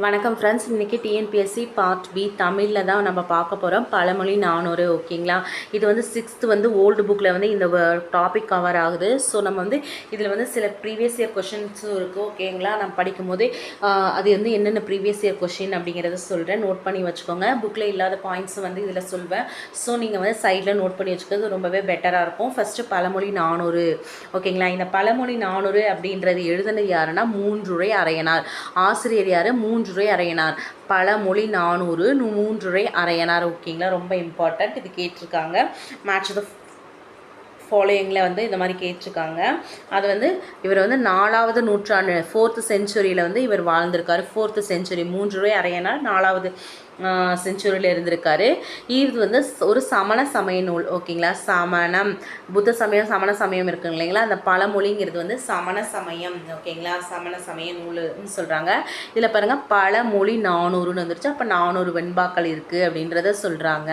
வணக்கம் ஃப்ரெண்ட்ஸ் இன்றைக்கி TNPSC part B தமிழில் தான் நம்ம பார்க்க போகிறோம் பழமொழி நானூறு ஓகேங்களா? இது வந்து சிக்ஸ்த்து வந்து ஓல்டு புக்கில் வந்து இந்த டாபிக் கவர் ஆகுது. ஸோ நம்ம வந்து இதில் வந்து சில ப்ரீவியஸ் இயர் கொஷின்ஸும் இருக்குது ஓகேங்களா? நம்ம படிக்கும்போது அது வந்து என்னென்ன ப்ரீவியஸ் இயர் கொஷின் அப்படிங்கிறத சொல்கிறேன் நோட் பண்ணி வச்சுக்கோங்க. புக்கில் இல்லாத பாயிண்ட்ஸும் வந்து இதில் சொல்வேன். ஸோ நீங்கள் வந்து சைடில் நோட் பண்ணி வச்சுக்கிறது ரொம்பவே பெட்டராக இருக்கும். ஃபஸ்ட்டு பழமொழி நானூறு ஓகேங்களா? இந்த பழமொழி நானூறு அப்படின்றது எழுதுனது யாருன்னா மூன்றுரை அரையனார். ஆசிரியர் யார்? மூன்றுரை அரையனார் பழமொழி நானூறு மூன்றுரை அரையனார் ஓகேங்களா ரொம்ப இம்பார்ட்டண்ட் இது கேட்டிருக்காங்க. மேட்ச் த ஃபாலோயிங்கில் வந்து இந்த மாதிரி கேட்டிருக்காங்க. அது வந்து இவர் வந்து நாலாவது நூற்றாண்டு ஃபோர்த்து செஞ்சுரியில் வந்து இவர் வாழ்ந்திருக்காரு. ஃபோர்த்து செஞ்சுரி மூன்று ரூபாய் அரையனால் நாலாவது செஞ்சுரியில் இருந்திருக்காரு. இது வந்து ஒரு சமண சமய நூல் ஓகேங்களா சமணம் புத்த சமயம் சமண சமயம் இருக்குங்க இல்லைங்களா? அந்த பழமொழிங்கிறது வந்து சமண சமயம் ஓகேங்களா சமண சமய நூல்னு சொல்கிறாங்க இதில் பாருங்கள் பழமொழி நானூறுன்னு வந்துருச்சு. அப்போ நானூறு வெண்பாக்கள் இருக்குது அப்படின்றத சொல்கிறாங்க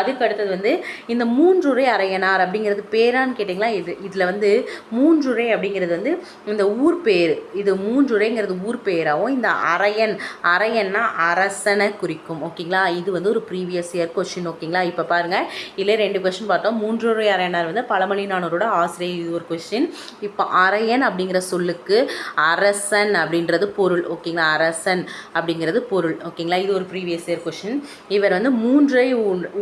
அதுக்கு அடுத்தது வந்து இந்த மூன்றுரை அரையனார் அப்படிங்கிறது பேரான்னு கேட்டிங்களா? இது இதில் வந்து மூன்றுரை அப்படிங்கிறது வந்து இந்த ஊர் பேர். இது மூன்றுரைங்கிறது ஊர் பேராகவும் இந்த அரையன் அரையன்னா அரசனை குறிக்கும் ஓகேங்களா இது வந்து ஒரு ப்ரீவியஸ் இயர் கொஷின் ஓகேங்களா இப்போ பாருங்கள் இதில் ரெண்டு கொஷின் பார்த்தோம். மூன்று அரையனார் வந்து பழமொழி நானூரோட ஆசிரியர் இது ஒரு கொஷின் இப்போ அரையன் அப்படிங்கிற சொல்லுக்கு அரசன் அப்படின்றது பொருள் ஓகேங்களா அரசன் அப்படிங்கிறது பொருள் ஓகேங்களா இது ஒரு ப்ரீவியஸ் இயர் கொஷின் இவர் வந்து மூன்றை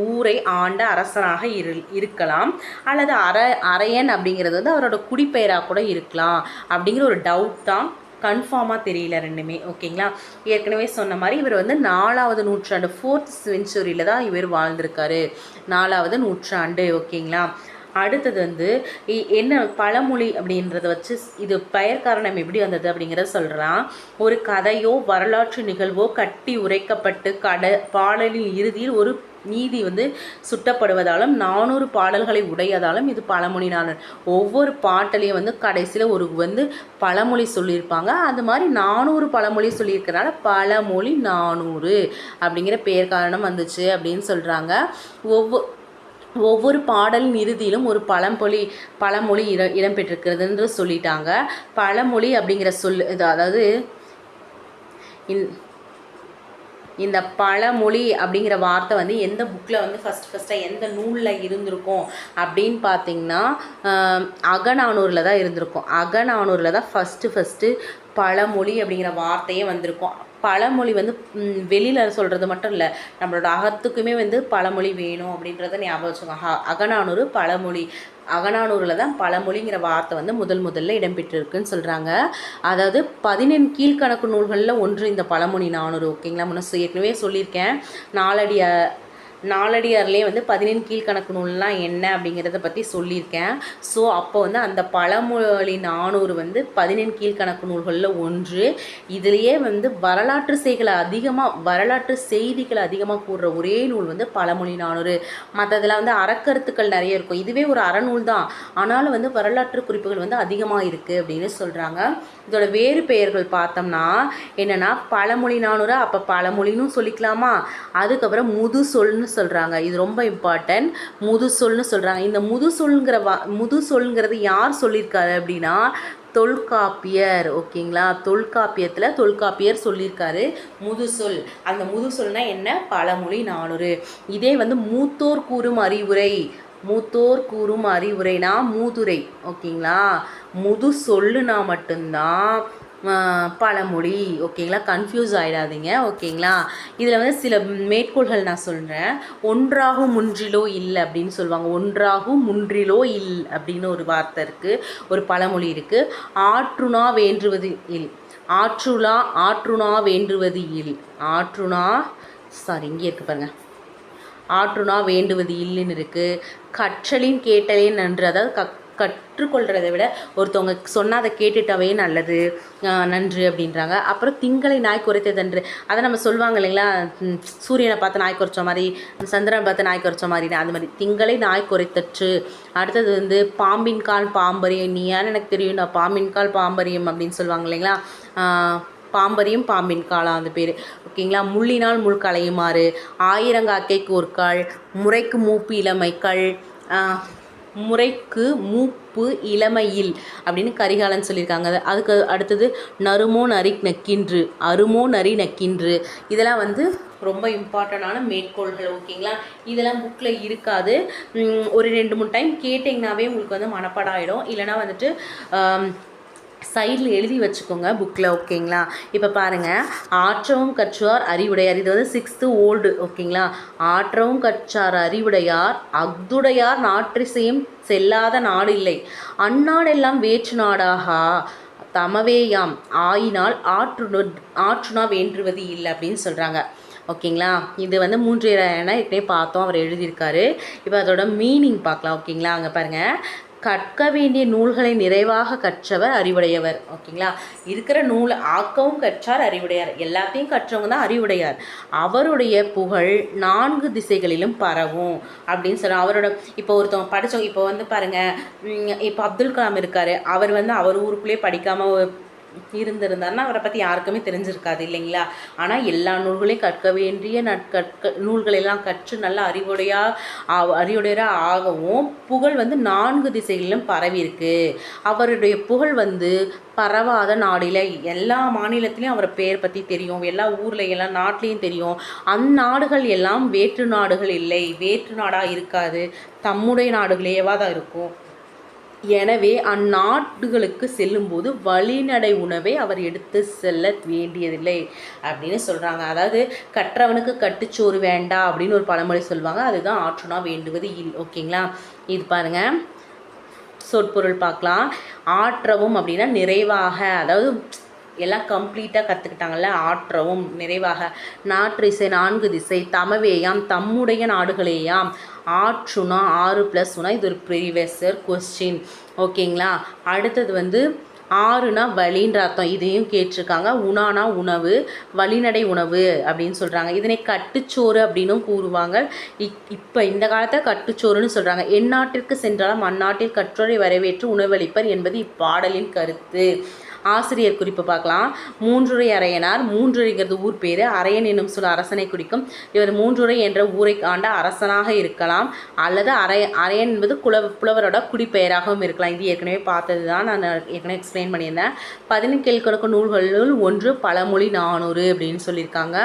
ஊரை ஆண்ட அரசனாக இரு இருக்கலாம். அல்லது அர அரையன் அப்படிங்கிறது வந்து அவரோட குடிப்பெயராக கூட இருக்கலாம். அப்படிங்கிற ஒரு டவுட் தான் கன்ஃபார்மாக தெரியல ரெண்டுமே ஓகேங்களா? ஏற்கனவே சொன்ன மாதிரி இவர் வந்து நாலாவது நூற்றாண்டு ஃபோர்த் செஞ்சுரியில் தான் இவர் வாழ்ந்திருக்காரு. நாலாவது நூற்றாண்டு ஓகேங்களா? அடுத்தது வந்து இ- என்ன பழமொழி அப்படின்றத வச்சு இது பெயர் காரணம் எப்படி வந்தது அப்படிங்கிறத சொல்கிறலாம் ஒரு கதையோ வரலாற்று நிகழ்வோ கட்டி உரைக்கப்பட்டு கட பாடலின் இறுதியில் ஒரு நீதி வந்து சுட்டப்படுவதாலும் நானூறு பாடல்களை உடையதாலும் இது பழமொழி நானூறு ஒவ்வொரு பாட்டிலையும் வந்து கடைசியில் ஒரு வந்து பழமொழி சொல்லியிருப்பாங்க. அது மாதிரி நானூறு பழமொழி சொல்லியிருக்கனால பழமொழி நானூறு அப்படிங்கிற பெயர் காரணம் வந்துச்சு அப்படின்னு சொல்கிறாங்க ஒவ்வொரு ஒவ்வொரு பாடலின் இறுதியிலும் ஒரு பழமொழி பழமொழி இட இடம்பெற்றிருக்கிறதுன்னு சொல்லிட்டாங்க. பழமொழி அப்படிங்கிற சொல் இது அதாவது இன் இந்த பழமொழி அப்படிங்கிற வார்த்தை வந்து எந்த புக்கில் வந்து ஃபஸ்ட் ஃபஸ்ட்டாக எந்த நூலில் இருந்திருக்கும் அப்படின்னு பார்த்தீங்கன்னா அகநானூரில் தான் இருந்திருக்கும். அகநானூரில் தான் ஃபஸ்ட்டு ஃபஸ்ட்டு பழமொழி அப்படிங்கிற வார்த்தையே வந்திருக்கும். பழமொழி வந்து வெளியில் சொல்கிறது மட்டும் இல்லை நம்மளோட அகத்துக்குமே வந்து பழமொழி வேணும் அப்படின்றத ஞாபகம் வச்சுக்கோங்க. அகநானூறு பழமொழி. அகநானூரில் தான் பழமொழிங்கிற வார்த்தை வந்து முதல் முதல்ல இடம்பெற்றிருக்குன்னு சொல்கிறாங்க அதாவது பதினெண் கீழ்க்கணக்கு நூல்களில் ஒன்று இந்த பழமொழி நானூறு ஓகேங்களா? முன்ன ஏற்கனவே சொல்லியிருக்கேன். நாலடி நாலடியார்லேயே வந்து பதினெண் கீழ்கணக்கு நூல்லாம் என்ன அப்படிங்கிறத பற்றி சொல்லியிருக்கேன். ஸோ அப்போ வந்து அந்த பழமொழி நானூறு வந்து பதினெண் கீழ்க்கணக்கு நூல்களில் ஒன்று. இதுலேயே வந்து வரலாற்று செய்களை அதிகமாக வரலாற்று செய்திகளை அதிகமாக கூடுற ஒரே நூல் வந்து பழமொழி நானூறு. மற்றதில் வந்து அறக்கருத்துக்கள் நிறைய இருக்கும். இதுவே ஒரு அறநூல் தான். ஆனாலும் வந்து வரலாற்று குறிப்புகள் வந்து அதிகமாக இருக்குது அப்படின்னு சொல்கிறாங்க இதோட வேறு பெயர்கள் பார்த்தோம்னா என்னென்னா பழமொழி நானூறு அப்போ பழமொழின்னு சொல்லிக்கலாமா? அதுக்கப்புறம் முது சொல்னு சொல்கிறாங்க இது ரொம்ப இம்பார்ட்டன்ட் முது சொல்னு சொல்கிறாங்க இந்த முது சொல்ங்கிற வா முது சொல்ங்கிறது யார் சொல்லியிருக்காரு அப்படின்னா தொல்காப்பியர். ஓகேங்களா? தொல்காப்பியத்தில் தொல்காப்பியர் சொல்லியிருக்காரு. முதுசொல் அந்த முதுசொல்னால் என்ன? பழமொழி நானூறு. இதே வந்து மூத்தோர் கூறும் அறிவுரை. மூத்தோர் கூறும் அறிவுரைனா மூதுரை. ஓகேங்களா? முது சொல்லுனா மட்டும்தான் பழமொழி ஓகேங்களா? கன்ஃபியூஸ் ஆகிடாதீங்க ஓகேங்களா? இதில் வந்து சில மேற்கோள்கள் நான் சொல்கிறேன் ஒன்றாகும் முன்றிலோ இல்லை அப்படின்னு சொல்லுவாங்க. ஒன்றாகும் முன்றிலோ இல் அப்படின்னு ஒரு வார்த்தை இருக்குது ஒரு பழமொழி இருக்குது ஆற்றுணா வேண்டுவது இல். ஆற்றுலா ஆற்றுணா வேண்டுவது இல். ஆற்றுணா சாரி இங்கே இருக்கு பாருங்க. ஆற்றுணா வேண்டுவது இல்லைன்னு இருக்குது கற்றலின் கேட்டலே நன்று. அதாவது க கற்றுக்கொள்கிறத விட ஒருத்தவங்க சொன்னால் அதை கேட்டுட்டாவே நல்லது நன்று அப்படின்றாங்க. அப்புறம் திங்களை நாய் குறைத்ததன்று அதை நம்ம சொல்லுவாங்க இல்லைங்களா? சூரியனை பார்த்து நாய் குறைச்ச மாதிரி சந்திரனை பார்த்து நாய் குறைச்ச மாதிரி அது மாதிரி. திங்களை நாய் குறைத்தற்று. அடுத்தது வந்து பாம்பின் கால் பாம்பரியம். நீ ஏன்னு எனக்கு தெரியும். நான் பாம்பின் கால் பாம்பரியம் அப்படின்னு சொல்லுவாங்க இல்லைங்களா? பாம்பரியும் பாம்பின் காலம் அந்த பேர். ஓகேங்களா? முள்ளினால் முள் களையுமாறு. ஆயிரங்காக்கைக்கு ஒரு கால் முறைக்கு மூப்பு இளமைக்கள் முறைக்கு மூப்பு இளமையில் அப்படின்னு கரிகாலன் சொல்லியிருக்காங்க. அதுக்கு அடுத்தது நறுமோ நரி நக்கின்று அருமோ நரி நக்கின்று. இதெல்லாம் வந்து ரொம்ப இம்பார்ட்டண்டான மேற்கோள்கள் ஓகேங்களா இதெல்லாம் புக்கில் இருக்காது. ஒரு ரெண்டு மூணு டைம் கேட்டிங்கனாவே உங்களுக்கு வந்து மனப்பாடாயிடும் இல்லைனா வந்துட்டு சைடில் எழுதி வச்சுக்கோங்க புக்கில் ஓகேங்களா இப்போ பாருங்கள் ஆற்றவும் கற்றார் அறிவுடையார். இது வந்து சிக்ஸ்த்து ஓல்டு ஓகேங்களா ஆற்றவும் கற்றார் அறிவுடையார் அஃதுடையார் நாற்றிசையும் செல்லாத நாடு இல்லை அந்நாடெல்லாம் வேற்று நாடாகா? தமவேயாம் ஆயினால் ஆற்று ஆற்றுனா வேண்டுவது இல்லை அப்படின்னு சொல்கிறாங்க ஓகேங்களா இது வந்து மூன்று என ஏற்கனவே பார்த்தோம் அவர் எழுதியிருக்காரு. இப்போ அதோட மீனிங் பார்க்கலாம் ஓகேங்களா அங்கே பாருங்கள் கற்க வேண்டிய நூல்களை நிறைவாக கற்றவர் அறிவுடையவர். ஓகேங்களா? இருக்கிற நூலை ஆக்கவும் கற்றார் அறிவுடையார். எல்லாத்தையும் கற்றவங்க தான் அறிவுடையார். அவருடைய புகழ் நான்கு திசைகளிலும் பரவும் அப்படின்னு சொல்கிறார் அவரோட இப்போ ஒருத்தவங்க படித்தவங்க இப்போ வந்து பாருங்கள் இப்போ அப்துல் கலாம் இருக்கார். அவர் வந்து அவர் ஊருக்குள்ளேயே படிக்காமல் இருந்திருந்தாருன்னா அவரை பற்றி யாருக்குமே தெரிஞ்சிருக்காது இல்லைங்களா? ஆனால் எல்லா நூல்களையும் கற்க வேண்டிய நற்கற்க நூல்களெல்லாம் கற்று நல்ல அறிவுடையா ஆ- அறிவுடையராக ஆகவும் புகழ் வந்து நான்கு திசைகளிலும் பரவி இருக்கு. அவருடைய புகழ் வந்து பரவாத நாடில் எல்லா மாநிலத்திலையும் அவரை பேர் பற்றி தெரியும் எல்லா ஊரில் எல்லா நாட்டிலையும் தெரியும். அந்நாடுகள் எல்லாம் வேற்று நாடுகள் இல்லை வேற்று நாடாக இருக்காது. தம்முடைய நாடுகளேவாக தான் இருக்கும். எனவே அந்நாடுகளுக்கு செல்லும்போது வழிநடை உணவை அவர் எடுத்து செல்ல வேண்டியதில்லை அப்படின்னு சொல்கிறாங்க அதாவது கற்றவனுக்கு கட்டுச்சோறு வேண்டாம் அப்படின்னு ஒரு பழமொழி சொல்லுவாங்க. அதுதான் ஆற்றுனா வேண்டுவது இல். ஓகேங்களா? இது பாருங்க. சொற்பொருள் பார்க்கலாம். ஆற்றவும் அப்படின்னா நிறைவாக அதாவது எல்லாம் கம்ப்ளீட்டாக கற்றுக்கிட்டாங்கல்ல ஆற்றவும் நிறைவாக. நாற்று இசை நான்கு திசை தமவேயாம் தம்முடைய நாடுகளேயாம். ஆற்றுனா ஆறு ப்ளஸ் ஒன்னா இது ஒரு ப்ரீவியஸர் கொஸ்டின் ஓகேங்களா அடுத்தது வந்து ஆறுனா வழின்ற அர்த்தம். இதையும் கேட்டிருக்காங்க. உணானா உணவு வழிநடை உணவு அப்படின்னு சொல்கிறாங்க இதனை கட்டுச்சோறு அப்படின்னும் கூறுவாங்க. இப் இப்போ இந்த காலத்தில் கட்டுச்சோறுன்னு சொல்கிறாங்க எந்நாட்டிற்கு சென்றாலும் அந்நாட்டில் கற்றோரை வரவேற்று உணவளிப்பர் என்பது இப்பாடலின் கருத்து. ஆசிரியர் குறிப்பு பார்க்கலாம். மூன்றுரை அரையனார் மூன்றுரைங்கிறது ஊர் பேர். அரையன் என்னும் சொல் அரசனை குறிக்கும். இவர் மூன்றுரை என்ற ஊரை ஆண்ட அரசனாக இருக்கலாம். அல்லது அரைய அரையன் என்பது குல புலவரோட குடிப்பெயராகவும் இருக்கலாம். இது ஏற்கனவே பார்த்தது தான் நான் ஏற்கனவே எக்ஸ்பிளைன் பண்ணியிருந்தேன். பதினெண் கீழ்கணக்கு நூல்களுள் ஒன்று பழமொழி நானூறு அப்படின்னு சொல்லியிருக்காங்க.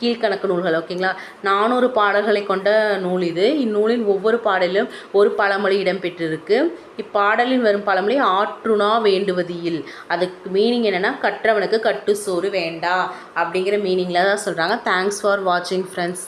கீழ்கணக்கு நூல்கள் ஓகேங்களா? நானூறு பாடல்களை கொண்ட நூல் இது. இந்நூலின் ஒவ்வொரு பாடலிலும் ஒரு பழமொழி இடம்பெற்றிருக்கு. இப்பாடலில் வரும் பழமொழி ஆற்றுனா வேண்டுவதில் அதுக்கு மீனிங் என்னென்னா கற்றவனுக்கு கட்டு சோறு வேண்டா அப்படிங்கிற மீனிங்கில் தான் சொல்கிறாங்க தேங்க்ஸ் ஃபார் வாட்சிங் ஃப்ரெண்ட்ஸ்